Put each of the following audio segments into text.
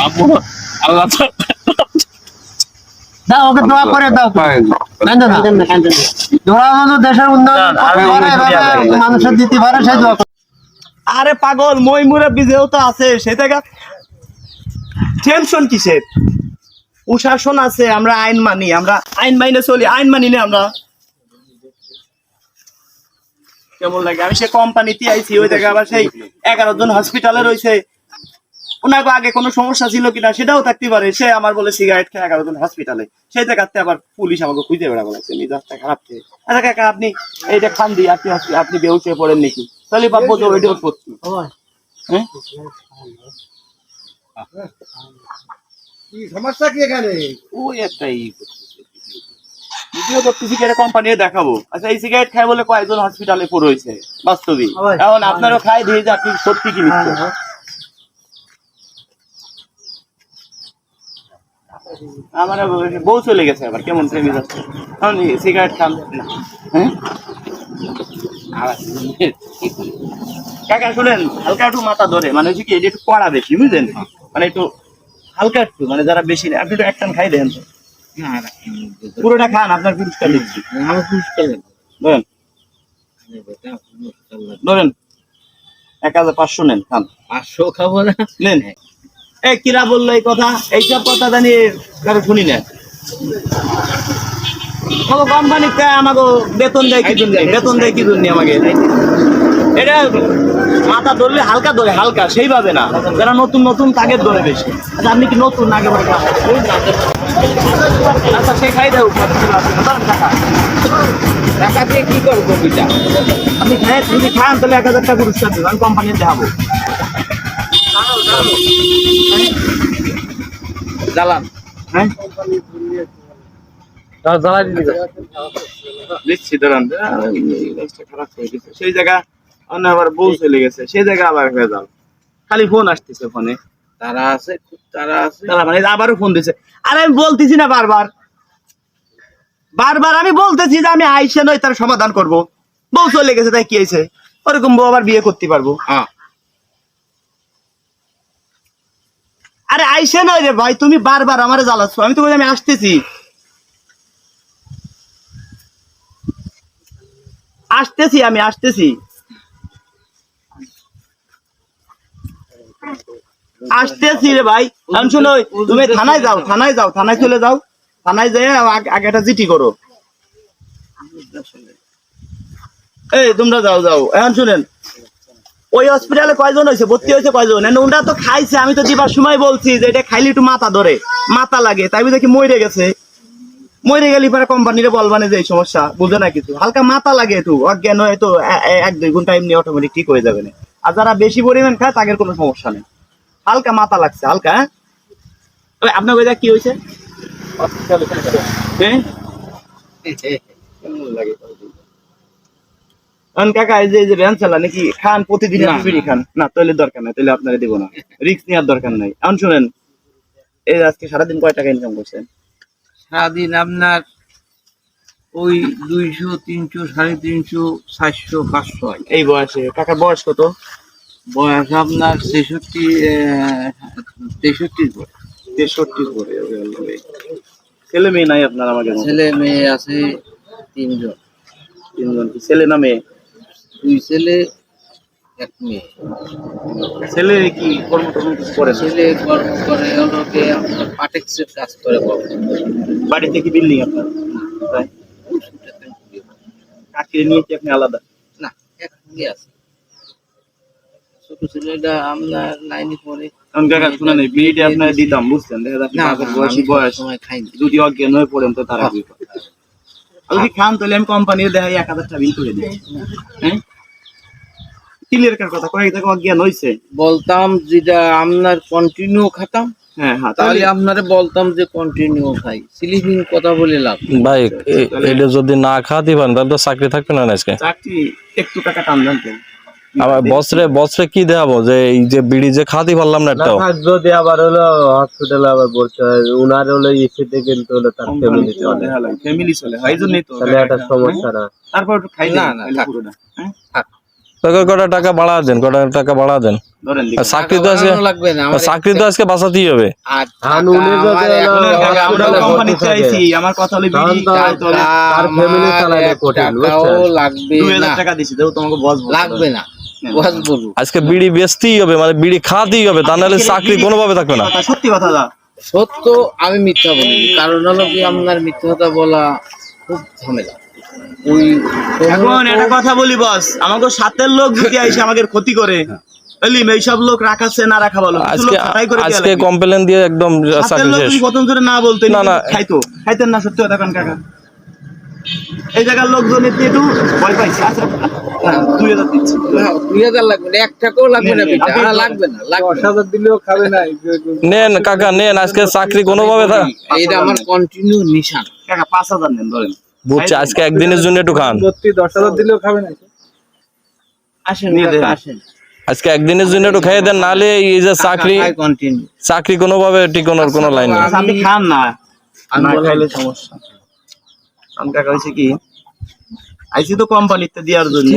খাব আল্লাহ তো- দাও ওকে দোয়া করে দাও। কান্দে না দোয়া হলো দেশের উন্নয়ন। করতে পারে, এভাবে মানুষের দিতে পারে সেই দোয়া আরে পাগল মই মুরব্বী যেহেতু আছে সে থেকে টেনশন কিসের? প্রশাসন আছে আমরা আইন মানি আমরা আইন মাইনে চলি আইন মানি না আমরা। কেমন লাগে? আমি সে কোম্পানিতে আইছি ওই জায়গায় আবার সেই এগারো জন হসপিটালে রয়েছে। ওনাকে আগে কোনো সমস্যা ছিল কিনা সেটাও থাকতে পারে। সে আমার বলে সিগারেট খেয়ে এগারো জন হসপিটালে সেই জায়গাতে আবার পুলিশ আমাকে খুঁজে বেড়াবো লাগছে মিজাজটা খারাপ খেয়ে আচ্ছা কাকা আপনি এইটা খান দিয়ে আপনি আপনি বেউস হয়ে পড়েন নাকি? তাহলে ভাববো যে ওইটাও সত্যি। হ্যাঁ? সমস্যা কি এখানে? ওই একটাই ভিডিও করতেছি কি কোম্পানি দেখাবো। আচ্ছা এই সিগারেট খাই বলে কয়েকজন হসপিটালে পড়ে বাস্তবিক। এখন আপনারও খাই দিয়ে যে আপনি সত্যি কি আমার বউ চলে গেছে আবার কেমন প্রেমী যাচ্ছে? সিগারেট খান? না। হ্যাঁ? কাকা শুনেন হালকা একটু মাথা ধরে মানে হচ্ছে কি এটা একটু কড়া বেশি বুঝলেন? মানে একটু হালকা একটু মানে যারা বেশি নেয়, আপনি একটু একটান খাই দেন। তো পুরোটা খান আপনার পুরস্কার দিচ্ছি। ধরেন। ধরেন এক হাজার পাঁচশো নেন খান। পাঁচশো খাব না। নেন। এ কিরা বলল এই কথা? এইসব কথা জানি কারও শুনি না। কোনো কোম্পানি আমাকে বেতন দেয় কি জন্য? বেতন দেয় কি জন্য আমাকে? এটা মাথা ধরলে হালকা ধরে, হালকা, সেইভাবে না। যারা নতুন নতুন তাকে ধরে বেশি। আচ্ছা আপনি কি নতুন আগে আচ্ছা সে খাই দেবো টাকা। টাকা দিয়ে কি করব কবিতা? আপনি খায়, যদি খান, তাহলে এক হাজার টাকা পুরস্কার দেবো আমি কোম্পানির দেখাবো। জ্বালান হ্যাঁ? জ্বালা দিদি দিচ্ছি দাঁড়ান। আহ, এই গাছটা খারাপ গেছে। সেই জায়গা অন্য আবার বউ চলে গেছে। সেই জায়গা আবার খালি ফোন আসতেছে ফোনে তারা আছে খুব তারা আছে। তারা মানে আবারও ফোন দিছে। আরে আমি বলতেছি না বারবার। বারবার আমি বলতেছি যে আমি আইসে নই তার সমাধান করব। বউ চলে গেছে তাই কি হয়েছে? ওরকম বউ আবার বিয়ে করতে পারব। হ্যাঁ। আরে আইসে নয় রে ভাই, তুমি বারবার আমারে জ্বালাচ্ছ। আমি তো আমি আসতেছি। আসতেছি আমি, আসতেছি। আসতেছি রে ভাই। আমি শোনো, তুমি থানায় যাও থানায় যাও, থানায় চলে যাও। থানায় যেয়ে আগে একটা জিটি করো। এই, তোমরা যাও যাও। এখন শুনেন ওই হসপিটালে কয়জন হয়েছে? ভর্তি হয়েছে কয়জন? ওটা তো খাইছে আমি তো দিবার সময় বলছি যে এটা খাইলে একটু মাথা ধরে মাথা লাগে। তাই দেখি মরে গেছে। মরে গেলে পরে কোম্পানিরে বলবানে যে এই সমস্যা বুঝে না কিছু। হালকা মাথা লাগে একটু অজ্ঞান হয়ে তো এক দুই ঘণ্টা এমনি অটোমেটিক ঠিক হয়ে যাবে না। আর যারা বেশি পরিমাণ খায় তাদের কোনো সমস্যা নেই। হালকা মাথা লাগছে হালকা হ্যাঁ? আপনার ওই কি হয়েছে? হ্যাঁ? লাগে? কাকা এই যে ভ্যান নাকি খান প্রতিদিন বিড়ি খান? না তাহলে দরকার নাই তাহলে আপনারা দেবো না। নেওয়ার দরকার নাই। এখন শুনেন এই আজকে সারাদিন কয় টাকা ইনকাম করছেন সারাদিন আপনার ওই দুইশো তিনশো সাড়ে তিনশো চারশো পাঁচশো এই বয়সে কাকার বয়স কত? বয়স আপনার ছেষট্টি তেষট্টির পর তেষট্টি করে ছেলে মেয়ে নাই আপনার আমাকে ছেলে মেয়ে আছে তিনজন। তিনজন ছেলে না মেয়ে? দুই ছেলে এক মেয়ে। ছেলে কি কর্ম কিছু করে ছেলে কর্ম করে হলো পাটেক্সের কাজ করে বাড়িতে কি বিল্ডিং আপনার? তাই নিয়ে কি আপনি আলাদা? না এক আছে। ছোট ছেলেটা নাইনে কাকা বিড়িটা আপনার দিতাম বুঝছেন? দেখা যাচ্ছে বয়সী বয়স। সময় খাইনি। যদি অজ্ঞান হয়ে পড়েন তো তারা? যদি খান তাহলে আমি কোম্পানির দেখাই এক হাজার টাকা বিল করে দিই। হ্যাঁ? ক্লিয়ার কার কথা কয়েক টাকা অজ্ঞান হয়েছে বলতাম যেটা আপনার কন্টিনিউ খাতাম হ্যাঁ হ্যাঁ তাহলে আপনারে বলতাম যে কন্টিনিউ খাই। স্লিপিং কথা বলে লাভ ভাই এটা যদি না খাওয়াতে পারেন তাহলে তো চাকরি থাকবে না আজকে? চাকরি একটু টাকা টান জানতেন। আবার বছরে বছরে কি দেখাবো? যে এই যে বিড়ি যে খাওয়াতে পারলাম না একটা যদি আবার হলো হসপিটালে আবার হয় উনার হলো ইসিতে কিন্তু হলো তার ফ্যামিলি চলে। ফ্যামিলি চলে হয় জন্যই তো। তাহলে একটা সমস্যা না। তারপর একটু খাই না, না না, না থাক। থাক। কটা টাকা বাড়া দেন কটা টাকা বাড়া দেন? চাকরি তো আজকে তো আজকে বাঁচাতেই হবে? লাগবে না। আজকে বিড়ি বেচতেই হবে মানে বিড়ি খাতেই হবে তা নাহলে চাকরি কোনোভাবে থাকবে না। সত্যি কথা দা সত্য আমি মিথ্যা বলি কারণ হলো কি আপনার মিথ্যা কথা বলা খুব ঝামেলা। ওই এখন একটা কথা বলি বস। আমাকে সাতের লোক যদি আইসে আমাদের ক্ষতি করে এইসব লোক রাখাচ্ছে না রাখা ভালো? আজকে কমপ্লেন দিয়ে একদম না বলতে না, না। খাইতো? খাইতেন না সত্যি কথা কাকা। এই জায়গার লোকজন একটু একটু ভয় পাইছে। আচ্ছা দুই হাজার দিচ্ছি। দুই হাজার লাগবে না এক টাকাও লাগবে না নেন, বিটা আপনি আর লাগবে না লাগবে না। দিলেও খাবে না নেন কাকা নেন আজকে চাকরি কোনোভাবে থা- আমার কন্টিনিউ নিশান। কাকা পাঁচ হাজার নেন ধরেন। বুঝছি আজকে একদিনের জন্য একটু খান। দশ হাজার দিলেও খাবে না। আসেন দেন। আসেন। আজকে একদিনের জন্য একটু খাইয়ে দেন নাহলে এই যে চাকরি চাকরি কোনোভাবে টিকোনোর কোনো লাইন নেই। আচ্ছা, খান না। আমি না। খাইলে সমস্যা। আমি কাকা হয়েছে কি আইসি তো কোম্পানিতে দেওয়ার জন্য।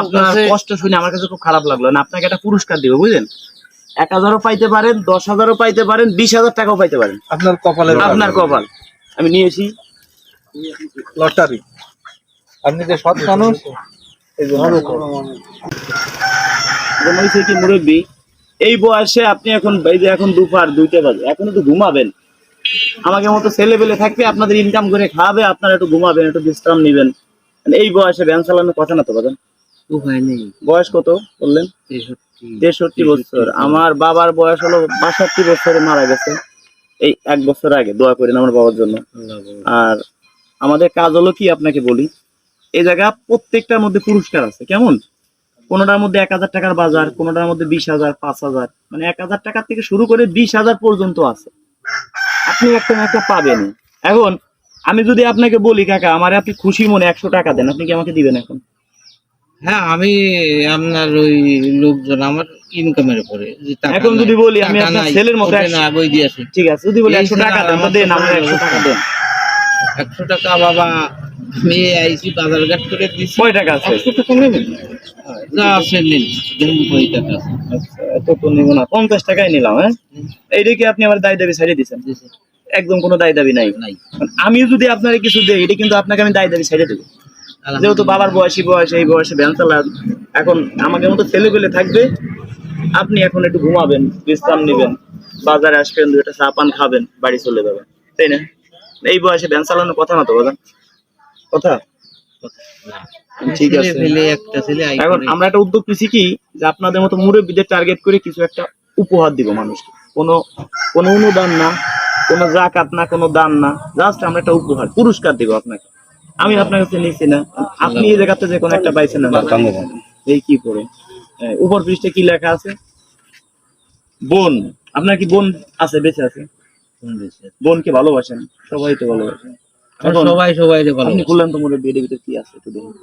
আপনার। কষ্ট শুনে আমার কাছে খুব খারাপ লাগল। না আপনাকে একটা পুরস্কার দিব বুঝলেন? এক হাজারও পাইতে পারেন দশ হাজারও পাইতে পারেন বিশ হাজার টাকাও পাইতে পারেন। আপনার কপালে আপনার কপাল। আমি নিয়েছি লটারি। আপনি যে সৎ মানুষ কি মুরব্বী এই বয়সে আপনি এখন এই যে এখন দুপুর দুইটা বাজে এখন একটু ঘুমাবেন। আমাকে মতো ছেলে পেলে থাকবে আপনাদের ইনকাম করে খাওয়াবে আপনারা একটু ঘুমাবেন একটু বিশ্রাম নেবেন। এই বয়সে ভ্যান চালানোর কথা না তো বাজান? বয়স কত বললেন? তেষট্টি। বছর। আমার বাবার বয়স হলো বাষট্টি বছরে মারা গেছে। এই এক বছর আগে দোয়া করেন আমার বাবার জন্য। আর আমাদের কাজ হলো কি আপনাকে বলি এই জায়গা প্রত্যেকটার মধ্যে পুরস্কার আছে। কেমন? কোনোটার মধ্যে এক হাজার টাকার বাজার কোনোটার মধ্যে বিশ হাজার পাঁচ হাজার। মানে এক হাজার টাকা থেকে শুরু করে বিশ হাজার পর্যন্ত আছে। আপনি একটা না একটা পাবেন এখন আমি যদি আপনাকে বলি কাকা আমার আপনি খুশি মনে একশো টাকা দেন আপনি কি আমাকে দিবেন এখন? হ্যাঁ আমি আপনার ওই লোকজন আমার ইনকামের উপরে এখন যদি বলি আমি আপনার ছেলের মতো ঠিক আছে যদি বলি একশো টাকা দেন দেন তো একশো টাকা দেন। একশো টাকা বাবা আমি আইসি বাজার ঘাট করে দিচ্ছি কয় টাকা আছে? একশো টাকা নেবেন? যা আছে নিন দেখুন কয় টাকা আছে। আচ্ছা, তো নিব না। পঞ্চাশ নিলাম হ্যাঁ? এইটা কি আপনি আমার দায় দাবি ছাড়িয়ে দিচ্ছেন একদম কোনো দায় দাবি নাই? আমি যদি আপনার কিছু দেই এটা কিন্তু আপনাকে আমি দায় দাবি ছেড়ে দেবো। যেহেতু বাবার বয়সী বয়স এই বয়সে ভ্যান চালান এখন আমাকে মতো ছেলে পেলে থাকবে আপনি এখন একটু ঘুমাবেন বিশ্রাম নেবেন বাজারে আসবেন দুইটা চা পান খাবেন বাড়ি চলে যাবেন। তাই না? এই বয়সে ভ্যান চালানোর কথা না তো বাজান? কথা? ঠিক আছে। এখন আমরা একটা উদ্যোগ নিছি কি যে আপনাদের মতো মুরব্বীদের টার্গেট করে কিছু একটা উপহার দিব মানুষকে। কোনো কোনো অনুদান না কোনো জাকাত না কোনো দান না জাস্ট আমরা একটা উপহার পুরস্কার দিব আপনাকে। আমি আপনার কাছে নিচ্ছি না আপনি এই জায়গাতে যে কোনো একটা পাইছেন না। এই কি পড়ে হ্যাঁ, উপর পৃষ্ঠে কি লেখা আছে? বোন আপনার কি বোন আছে বেঁচে আছে? বোনকে ভালোবাসেন সবাই তো ভালোবাসেন সবাই সবাই আপনি খুললেন তো মুরব্বী এর ভিতরে কি আছে একটু দেখুন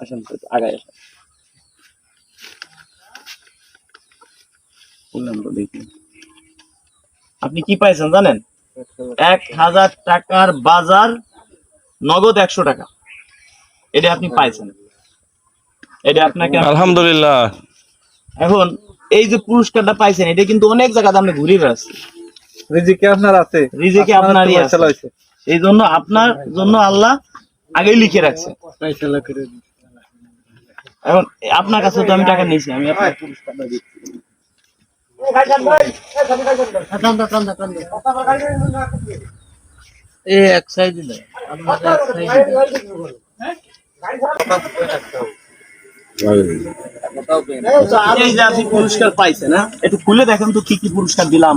আসেন তো, আগায় আসেন। খুললাম তো দেখি। আপনি কি পাইছেন জানেন? এক হাজার টাকার বাজার নগদ একশো টাকা। এটা আপনি পাইছেন। এটা আপনাকে আলহামদুলিল্লাহ। এখন এই যে পুরস্কারটা পাইছেন এটা কিন্তু অনেক জায়গাতে আপনি ঘুরে বেড়াচ্ছি। রিজিকে আপনার আছে রিজিকে আপনারই আছে। এই জন্য আপনার জন্য আল্লাহ আগেই লিখে রাখছে। এখন আপনার কাছে তো আমি টাকা নিয়েছি আমি আপনার এক পুরস্কার পাইছে না একটু খুলে দেখেন তো কি কি পুরস্কার দিলাম।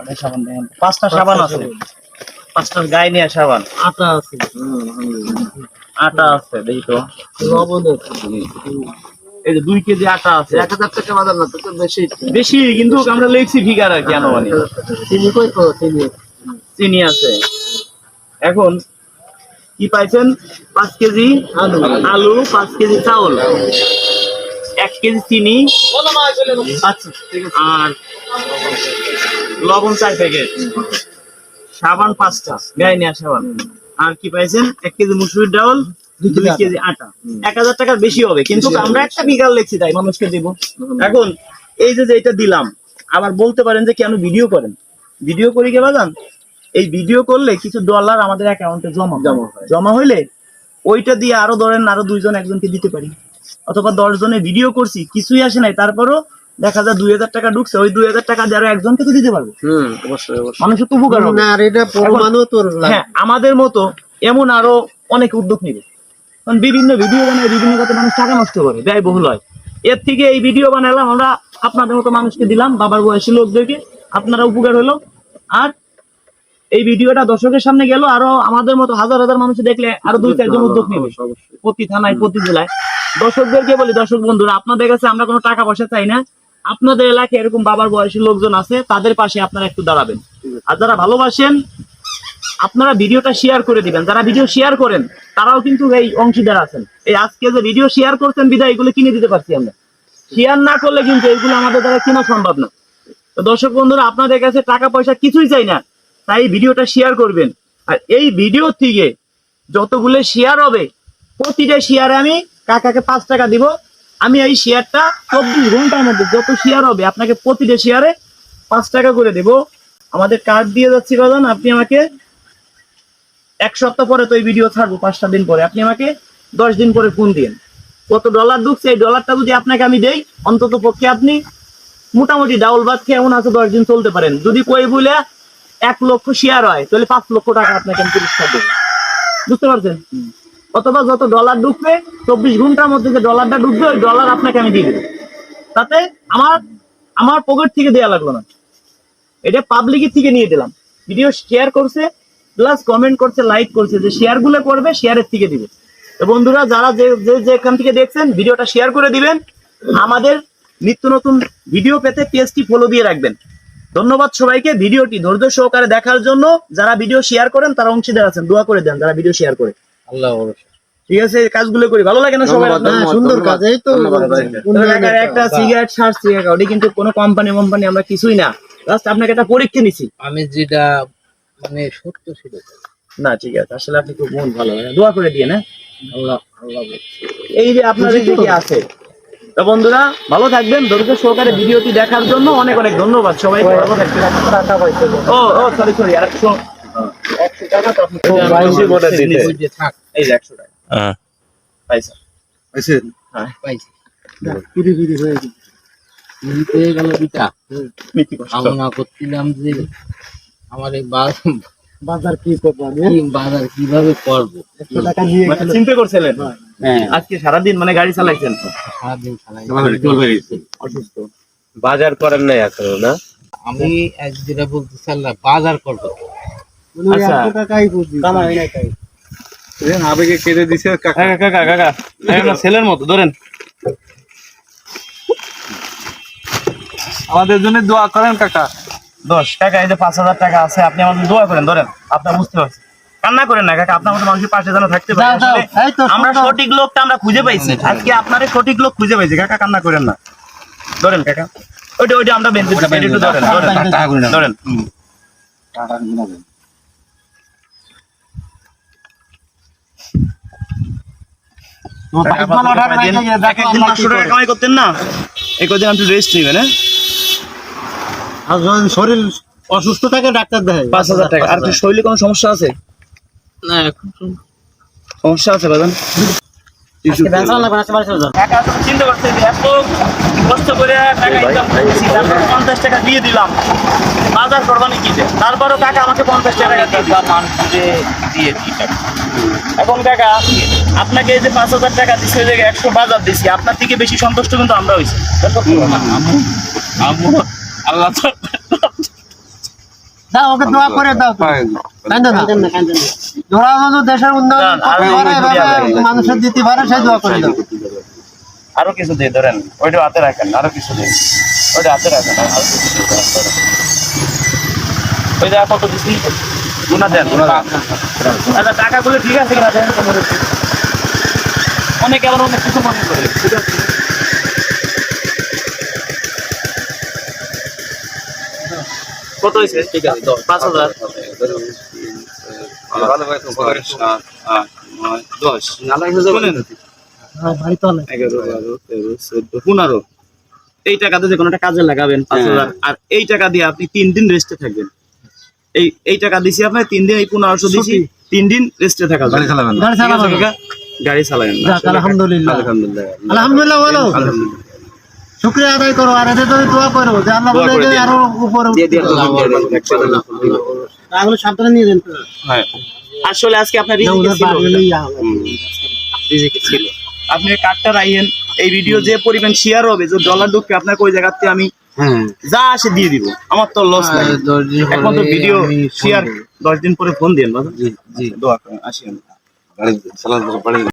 কয়টা সাবান দেখেন? পাঁচটা সাবান আছে। পাঁচটার গায়ে নিয়ে সাবান। আটা আছে। আটা আছে দেখি তো। লবণ এই যে দুই কেজি আটা আছে। এক হাজার টাকা বাজার না তো বেশি। বেশি কিন্তু আমরা লিখছি ফিগার আর কি আনুমানিক। চিনি কই তো? চিনি। চিনি আছে। এখন কি পাইছেন? পাঁচ কেজি আলু। আলু পাঁচ কেজি চাউল। এক কেজি চিনি আচ্ছা আর লবণ চার প্যাকেট। সাবান পাঁচটা। গায়ে নেওয়া সাবান। আর কি পাইছেন? এক কেজি মুসুরির ডাউল দুই কেজি আটা। এক হাজার টাকার বেশি হবে কিন্তু আমরা একটা বিঘাল লিখছি তাই মানুষকে দিব। এখন এই যে যে এটা দিলাম আবার বলতে পারেন যে কেন ভিডিও করেন? ভিডিও করি কে বাজান? এই ভিডিও করলে কিছু ডলার আমাদের অ্যাকাউন্টে জমা জমা জমা হইলে ওইটা দিয়ে আরও ধরেন আরও দুইজন একজনকে দিতে পারি। অথবা দশ জনে ভিডিও করছি কিছুই আসে নাই তারপরও দেখা যায় দুই হাজার টাকা ঢুকছে ওই দুই হাজার টাকা দিয়ে আরও একজনকে তো দিতে পারব। হুম অবশ্যই অবশ্যই। মানুষের তো উপকার হবে। হ্যাঁ আমাদের মতো এমন আরও অনেক উদ্যোগ নেবে। কারণ বিভিন্ন ভিডিও বানায় বিভিন্ন কথা মানুষ টাকা নষ্ট করে ব্যয় বহুল হয়। এর থেকে এই ভিডিও বানালাম আমরা আপনাদের মতো মানুষকে দিলাম বাবার বয়সী লোকদেরকে আপনারা উপকার হলো। আর এই ভিডিওটা দর্শকের সামনে গেল আরও আমাদের মতো হাজার হাজার মানুষ দেখলে আরও দুই চারজন উদ্যোগ নেবে। প্রতি থানায় প্রতি জেলায়। দর্শকদেরকে বলি, দর্শক বন্ধুরা, আপনাদের কাছে আমরা কোনো টাকা পয়সা চাই না। আপনাদের এলাকায় এরকম বাবার বয়সী লোকজন আছে, তাদের পাশে আপনারা একটু দাঁড়াবেন। আর যারা ভালোবাসেন, আপনারা ভিডিওটা শেয়ার করে দিবেন। যারা ভিডিও শেয়ার করেন, তারাও কিন্তু এই অংশীদার আছেন। এই আজকে যে ভিডিও শেয়ার করছেন বিদায়, এগুলো কিনে দিতে পারছি আমরা। শেয়ার না করলে কিন্তু এগুলো আমাদের দ্বারা কেনা সম্ভব না। তো দর্শক বন্ধুরা, আপনাদের কাছে টাকা পয়সা কিছুই চাই না, তাই ভিডিওটা শেয়ার করবেন। আর এই ভিডিও থেকে যতগুলো শেয়ার হবে, প্রতিটা শেয়ারে আমি কাকাকে পাঁচ টাকা দিব, আমি এই শেয়ারটা চব্বিশ ঘণ্টার মধ্যে যত শেয়ার হবে আপনাকে প্রতিটা শেয়ারে পাঁচ টাকা করে দেব। আমাদের কার্ড দিয়ে যাচ্ছি বাজান আপনি আমাকে এক সপ্তাহ পরে তো এই ভিডিও ছাড়বো, পাঁচটা দিন পরে। আপনি আমাকে দশ দিন পরে ফোন দিন। কত ডলার ঢুকছে? এই ডলারটা যদি আপনাকে আমি দেই, অন্তত পক্ষে আপনি মোটামুটি ডাউল ভাত খেয়ে এমন আছে দশ দিন চলতে পারেন। যদি কই বলে এক লক্ষ শেয়ার হয়, তাহলে পাঁচ লক্ষ টাকা আপনাকে আমি পুরস্কার দেবো। বুঝতে পারছেন? অথবা যত ডলার ঢুকবে, চব্বিশ ঘণ্টার মধ্যে যে ডলারটা ঢুকবে, ওই ডলার আপনাকে আমি দিয়ে দেবো। তাতে আমার আমার পকেট থেকে দেওয়া লাগল না। এটা পাবলিকের থেকে নিয়ে দিলাম। ভিডিও শেয়ার করছে প্লাস কমেন্ট করছে লাইক করছে, যে শেয়ারগুলো করবে শেয়ারের থেকে দিবে। তো বন্ধুরা, যারা যে যে যেখান থেকে দেখছেন ভিডিওটা শেয়ার করে দিবেন। আমাদের নিত্য নতুন ভিডিও পেতে পেজটি ফলো দিয়ে রাখবেন। ধন্যবাদ সবাইকে। ভিডিওটি ধৈর্য সহকারে দেখার জন্য যারা ভিডিও শেয়ার করেন, তারা অংশীদার আছেন। দোয়া করে দেন যারা ভিডিও শেয়ার করে। আল্লাহ ঠিক আছে এই কাজগুলো করি। ভালো লাগে না সবাই? আপনার? সুন্দর কাজ এই তো একটা সিগারেট ছাড়ছি কাকা কিন্তু কোনো কোম্পানি কোম্পানি আমরা কিছুই না। জাস্ট আপনাকে একটা পরীক্ষা নিছি। আমি যেটা মানে সত্য ছিল না ঠিক আছে। আসলে আপনি খুব মন ভালো দোয়া করে দিয়ে না? আল্লাহ আল্লাহ বলছে। এই যে আপনাদের কি আছে। তো বন্ধুরা ভালো থাকবেন। ধৈর্য সহকারে ভিডিওটি দেখার জন্য অনেক অনেক ধন্যবাদ। সবাই ভালো থাকবেন। ও ও সরি সরি আর একশো একশো টাকা তো আপনি বাইশে করে ওই দিতে যে থাক। এই যে একশো টাকা। হ্যাঁ পাইছা। পাইছি ফিরি ফিরি হয়ে গেছে পেয়ে গেল দুটা কামনা করছিলাম যে আমার এই বাজার বাজার কি করব আমি? বাজার কীভাবে করব? একশো টাকা নিয়ে মানে চিন্তা করছিলেন? হ্যাঁ। আজকে সারাদিন মানে গাড়ি চালাইছেন? সারাদিন চালাই। অসুস্থ। বাজার করেন নাই এখনও না? আমি এক যেটা বলতে চাইলাম বাজার করব। আবেগে কেটে দিছে কাকা। কাকা কাকা ছেলের মতো ধরেন। আমাদের জন্য দোয়া করেন কাকা। দশ টাকা এই যে পাঁচ হাজার টাকা আছে আপনি আমাদের দোয়া করেন ধরেন। আপনার বুঝতে পারছেন। কান্না করেন না কাকা আপনার মতো মানুষের পাশে যেন থাকতে পারে। দাও, দাও। আসলে এই তো আমরা সঠিক লোকটা আমরা খুঁজে পাইছি। আজকে আপনার সঠিক লোক খুঁজে পাইছি। কাকা কান্না করেন না। ধরেন কাকা। ওইটা ওইটা আমরা একটু ধরেন ধরেন। ধরেন ভালো টাকা নাই যে এক দেখো একদিন পাঁচশো টাকা কামাই করতেন না? এই কদিন আপনি রেস্ট নেবেন হ্যাঁ? আর যদি শরীর অসুস্থ থাকে ডাক্তার দেখাই পাঁচ হাজার টাকা। আর কি শরীরে কোনো সমস্যা আছে? না সমস্যা আছে চিন্তা করছে এত কষ্ট করে টাকা ইনকাম করতেছি তারপর পঞ্চাশ টাকা দিয়ে দিলাম। বাজার করবানি কি তারপরও কাকা আমাকে পঞ্চাশ টাকা দিয়ে দিলাম দিয়ে দিই এখন কাকা আপনাকে এই যে পাঁচ হাজার টাকা দিচ্ছে ওই জায়গায় একশো বাজার দিছি আপনার থেকে বেশি সন্তুষ্ট কিন্তু আমরা হয়েছি। আল্লাহ দাও ওকে দোয়া করে দাও তুমি। না ধরা দেশের উন্নয়ন আরও করতে পারে, একটু দিয়া এভাবে দেন। মানুষের দিতে পারে সেই দোয়া করে দাও আরও কিছু দিয়ে ধরেন ওইটা হাতে রাখেন আরও কিছু দিন ওইটা হাতে রাখেন আর কিছু দিয়ে। ওই কত দেন আচ্ছা টাকাগুলো ঠিক আছে কিনা দেন। অনেকে আবার অনেক কিছু মনে করে ঠিক আছে কত হয়েছে? ঠিক আছে পাঁচ হাজার। হ্যাঁ, পনেরো। এই টাকাতে যে কোনো একটা কাজে লাগাবেন পাঁচ হাজার। আর এই টাকা দিয়ে আপনি তিন দিন রেস্টে থাকবেন। এই এই টাকা দিছি আপনার তিন দিন এই পনেরোশো দিছি তিন দিন রেস্টে থাকা। গাড়ি ঠিক আছে চালাবো গাড়ি চালাবেন না। যাক আলহামদুলিল্লাহ। আলহামদুলিল্লাহ। বলো। শুক্রিয়া আদায় করো আর তুমি দোয়া করো যে আল্লাহ বলে যে আরও উপরে সাবধানে নিয়ে হ্যাঁ। আসলে আজকে আপনার রিজিকে ছিল রিজিকে ছিল। আপনি এই কার্ডটা রাখেন এই ভিডিও যে পরিমাণ শেয়ার হবে যে ডলার ঢুকবে আপনাকে ওই জায়গাতে আমি যা আসে দিয়ে দিব। আমার তো লস নাই এখন তো ভিডিও শেয়ার। দশ দিন পরে ফোন দিন বাবা। দোয়া করেন আসি আমি